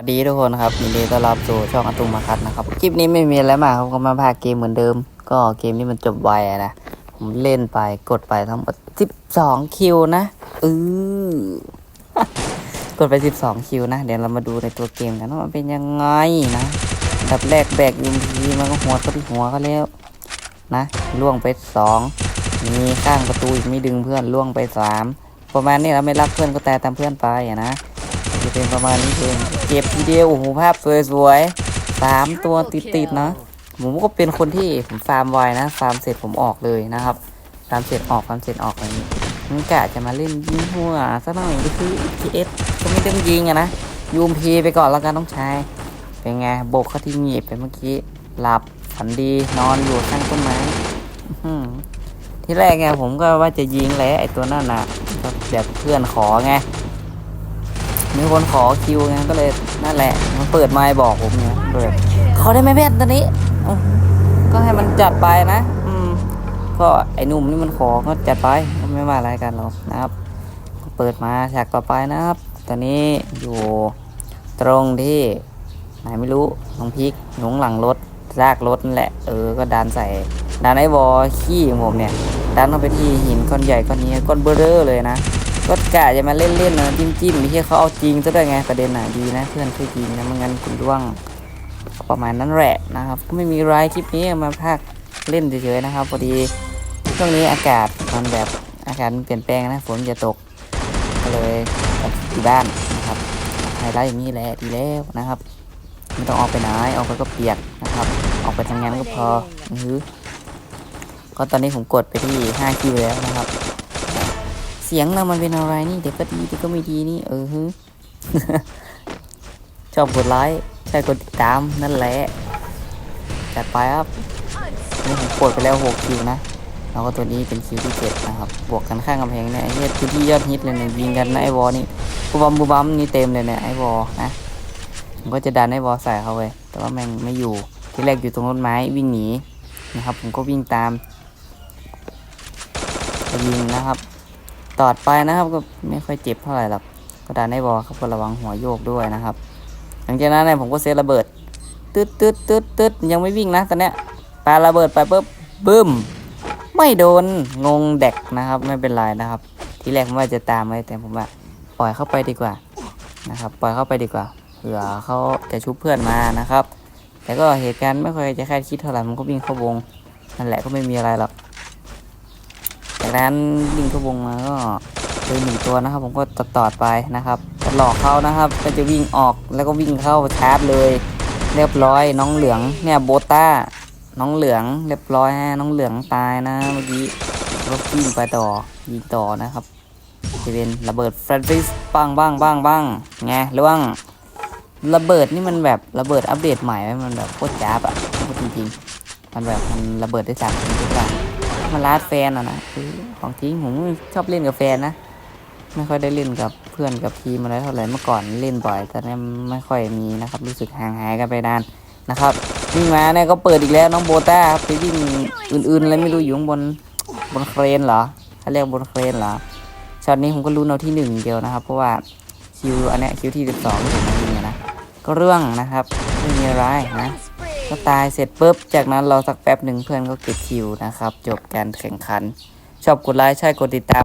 สวัสดีทุกคนครับยินดีต้อนรับสู่ช่องอตุมาคัดนะครับ คลิปนี้ไม่มีอะไรมากครับก็มาพากเกมเหมือนเดิม ก็เกมนี้มันจบไวนะ ผมเล่นไปกดไปทั้งหมด 12 คิวนะเออกดไป 12 คิวนะ เดี๋ยวเรามาดูในตัวเกมกันว่ามันเป็นยังไงนะดับแรกแบกยูมพีมันก็หัวเขาที่หัวเขาแล้วนะล่วงไปสองมีข้างประตูอีกไม่ดึงเพื่อนล่วงไปสามประมาณนี้เราไม่รักเพื่อนก็แตายตามเพื่อนไปนะ จะเป็นประมาณนี้เองเก็บทีเดียวโอ้โหภาพสวยๆสามตัวติดๆนะผมก็เป็นคนที่ผมฟาร์มไวนะฟาร์มเสร็จผมออกเลยนะครับฟาร์มเสร็จออกฟาร์มเสร็จออกอะไรนี้มันกะจะมาเล่นยิงหัวซะหน่อยก็คือ PS ก็ไม่ต้องยิงอะนะยูมพีไปก่อนแล้วกันต้องใช้เป็นไงโบกเขาที่หงีบไปเมื่อกี้หลับฝันดีนอนอยู่ข้างต้นไม้ที่แรกไงผมก็ว่าจะยิงแหละไอตัวนั่นน่ะแบบเพื่อนขอไง มีคนขอคิวไงก็เลยนั่นแหละ มันเปิดไมค์บอกผมเนี่ยเปิดขอได้ไหมเพื่อนตอนนี้อื้อก็ให้มันจัดไปนะอืมก็ไอ้หนุ่มนี่มันขอก็จัดไปก็ไม่ว่าอะไรกันหรอกนะครับเปิดมาฉากต่อไปนะครับ ตอนนี้อยู่ตรงที่ไหนไม่รู้น้องพริกหนุงหลังรถซากรถนั่นแหละ เออ ก็ดันใส่ดันไอ้บอขี้ของผมเนี่ย ดันเข้าไปที่หินก้อนใหญ่ก้อนนี้ก้อนเบอร์เรอร์เลยนะ ก็กะจะมาเล่นๆนะจิ้มจิ้มไม่ใช่เขาเอาจริงซะด้วยไงประเด็นน่ะดีนะเพื่อนช่วยจริงนะไม่งั้นคุณร่วงประมาณนั้นแหละนะครับ ก็ไม่มีไรคลิปนี้มาพากเล่นเฉยๆนะครับพอดีช่วงนี้อากาศมันแบบอากาศมันเปลี่ยนแปลงนะฝนจะตกก็เลยอยู่บ้านนะครับไฮไลท์อย่างนี้แหละดีแล้วนะครับไม่ต้องออกไปไหนออกไปก็เปียกนะครับ ออกไปทำงานก็พออือหือก็ตอนนี้ผมกดไปที่5คิวแล้วนะครับ สียงเรามันเป็นอะไรนี่เดี๋ยวก็ดีเดี๋ยวก็ไม่ดีนี่ เออฮึชอบกดไลค์ใช่กดติดตามนั่นแหละจัดไปครับนี่ผมกดไปแล้ว6คิวนะแล้วก็ตัวนี้เป็นคิวที่7นะครับ บวกกันข้างกำแพงเนี่ยไอ้เนี่ยพื้นที่ยอดฮิตเลยเนี่ยยิงกันนะไอ้วอนี่บูบัมบูบัมนี่เต็มเลยเนี่ยไอ้วอนะผมก็จะดันไอ้วอใส่เขาไปแต่ว่าแม่งไม่อยู่ที่แรกอยู่ตรงต้นไม้วิ่งหนีนะครับ ผมก็วิ่งตามยิงนะครับ ตอดไปนะครับ ก็ไม่ค่อยเจ็บเท่าไหร่หรอกก็ดันได้บอลครับก็ระวังหัวโยกด้วยนะครับ หลังจากนั้นเนี่ยผมก็เซตระเบิดตึ๊ดตึ๊ดตึ๊ดตึ๊ดยังไม่วิ่งนะตอนเนี้ยปาระเบิดไปปุ๊บบึ้ม ไม่โดนงงแดกนะครับ ไม่เป็นไรนะครับ ทีแรกผมว่าจะตามไว้แต่ผมว่าปล่อยเข้าไปดีกว่านะครับ ปล่อยเข้าไปดีกว่าเผื่อเขาจะชุบเพื่อนมานะครับ แต่ก็เหตุการณ์ไม่ค่อยจะคาดคิดเท่าไหร่มันก็วิ่งเข้าวงนั่นแหละก็ไม่มีอะไรหรอก จากนั้นวิ่งเข้าวงมาก็เจอหนึ่งตัวนะครับ ผมก็ตอดตอดไปนะครับหลอกเขานะครับ ก็จะวิ่งออกแล้วก็วิ่งเข้าชาร์จเลย เรียบร้อยน้องเหลืองเนี่ยโบต้าน้องเหลืองเรียบร้อยฮะน้องเหลืองตายนะเมื่อกี้รถวิ่งไปต่อยิงต่อนะครับจะเป็นระเบิดแฟรนซิสปังบ้างบ้างบ้างไงหรือว่าระเบิดนี่มันแบบระเบิดอัปเดตใหม่ไหมมันแบบโคตรจ้าบอะพูดจริงๆมันแบบมันระเบิดได้สามทีทุกอย่าง มาลาดแฟนอะนะคือของจริงผมชอบเล่นกับแฟนนะ ไม่ค่อยได้เล่นกับเพื่อนกับทีมอะไรเท่าไหร่เมื่อก่อนเล่นบ่อย แต่เนี่ยไม่ค่อยมีนะครับ รู้สึกห่างหายกันไปนานนะครับวิ่งมาเนี่ยก็เปิดอีกแล้วน้องโบต้าครับไปวิ่งอื่นๆอะไรไม่รู้อยู่บนบนเครนเหรอเขาเรียกบนเครนเหรอช็อตนี้ผมก็รู้เอาที่หนึ่งเดียวนะครับ เพราะว่าคิวอันเนี้ยคิวที่สิบสองที่ผมยิงนะก็เรื่องนะครับไม่มีอะไรนะ ก็ตายเสร็จปุ๊บ จากนั้นเราสักแป๊บหนึ่งเพื่อนก็เก็บคิวนะครับ จบการแข่งขัน ชอบกดไลค์ใช่กดติดตาม